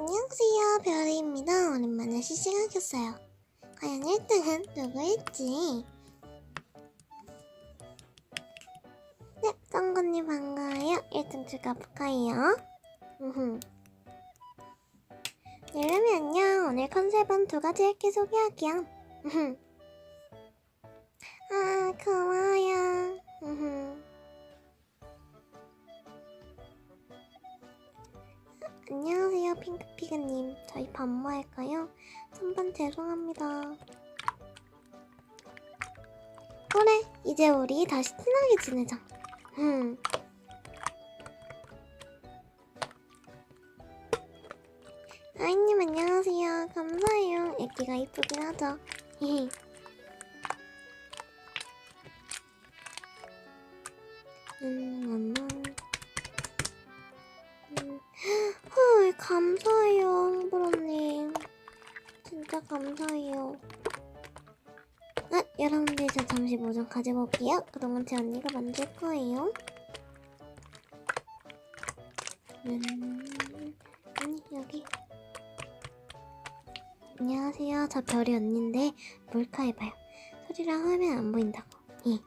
안녕하세요, 별이입니다. 오랜만에 실시간 켰어요. 과연 1등은 누구일지. 네, 썬건님 반가워요. 1등 축하할까요? 우흠. 네, 여러분 안녕. 오늘 컨셉은 두 가지 소개할게요. 우흠. 아, 안녕하세요, 핑크피그님. 저희 밥 뭐 할까요? 선반 죄송합니다. 그래, 이제 우리 다시 친하게 지내자. 음. 아이님 안녕하세요. 감사해요. 애기가 이쁘긴 하죠. 감사해요, 홍브로님. 진짜 감사해요. 아, 여러분들 저 잠시 뭐 좀 가지고 올게요. 그동안 제 언니가 만들 거예요. 음, 아니, 여기. 안녕하세요. 저 별이 언니인데 몰카 해봐요. 소리랑 화면 안 보인다고. 예.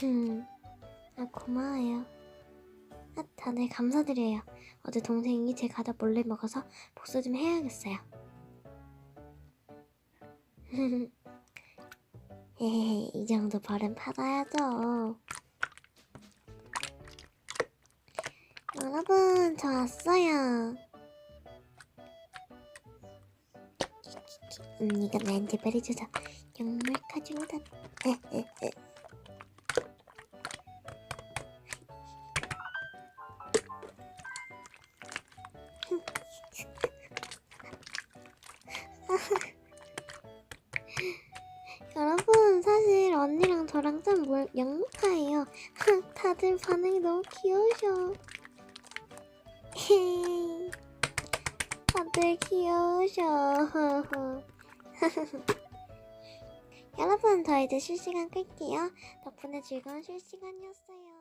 흠. 아, 고마워요. 아, 다들 감사드려요. 어제 동생이 제 과자 몰래 먹어서 복수 좀 해야겠어요. 에헤헤, 이 정도 벌은 받아야죠. 여러분, 저 왔어요. 언니가 나한테 말해줘서 정말 가져오다. 여러분 사실 언니랑 저랑 좀 뭘- 영목하예요. 다들 반응이 너무 귀여우셔. 다들 귀여우셔. 여러분 저 이제 실시간 끌게요. 덕분에 즐거운 실시간이었어요